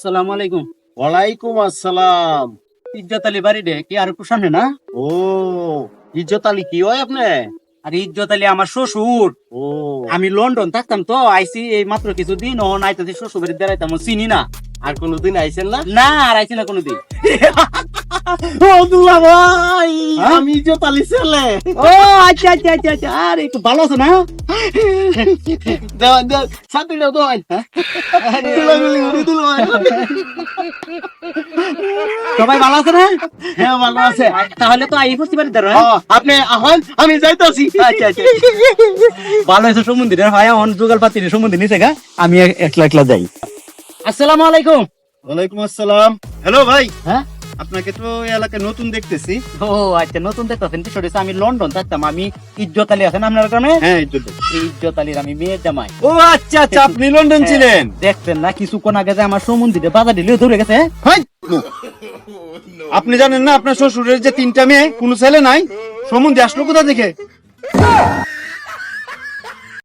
আসসালামু আলাইকুম ওয়ালাইকুম আসসালাম ইজ্জত আলী বাড়ি কি আর একটু সামনে না ও ইজ্জত আলী কি হয় আপনি আর ইজ্জত আলী আমার শ্বশুর ও আমি লন্ডন থাকতাম তো আইসি এই মাত্র কিছুদিন ও নাই শ্বশুর বাড়ি বেড়াইতাম চিনি না আর কোনোদিন আইসেন না না আর আইসি না কোনোদিন ও হ্যাঁ? আমি ইজ্জত আলী ছেলে। ও আচ্ছা আচ্ছা আচ্ছা আচ্ছা। আর একটু ভালো আছো না? দেওয়ান দেওয়ান সাথে দাও তো দুলাগুলি উড়ি দিল সবাই ভালো আছে না? হ্যাঁ ভালো আছে। তাহলে তো আই পারি দাঁড়া আপনি আহন আমি যাইতাছি। আচ্ছা আচ্ছা ভালো আছে ভাই অন পাতি গা। আমি একলা একলা যাই। আসসালামু আলাইকুম। ওয়ালাইকুম আসসালাম। হ্যালো ভাই। হ্যাঁ? আপনাকে তো এই এলাকায় নতুন দেখতেছি। ও আচ্ছা নতুন দেখতেছেন কি সরিয়েছে আমি লন্ডন থাকতাম আমি ইজ্জত আলী আছেন আপনার গ্রামে? হ্যাঁ ইজ্জত ইজ্জত আলীর আমি মেয়ের জামাই। ও আচ্ছা আচ্ছা আপনি লন্ডন ছিলেন? দেখছেন না কিছুক্ষণ আগে যে আমার সমুদ্রে বাজার দিলে ধরে গেছে হাই! আপনি জানেন না আপনার শ্বশুরের যে তিনটা মেয়ে কোনো ছেলে নাই। সম্বন্ধে আসলো কোথা থেকে?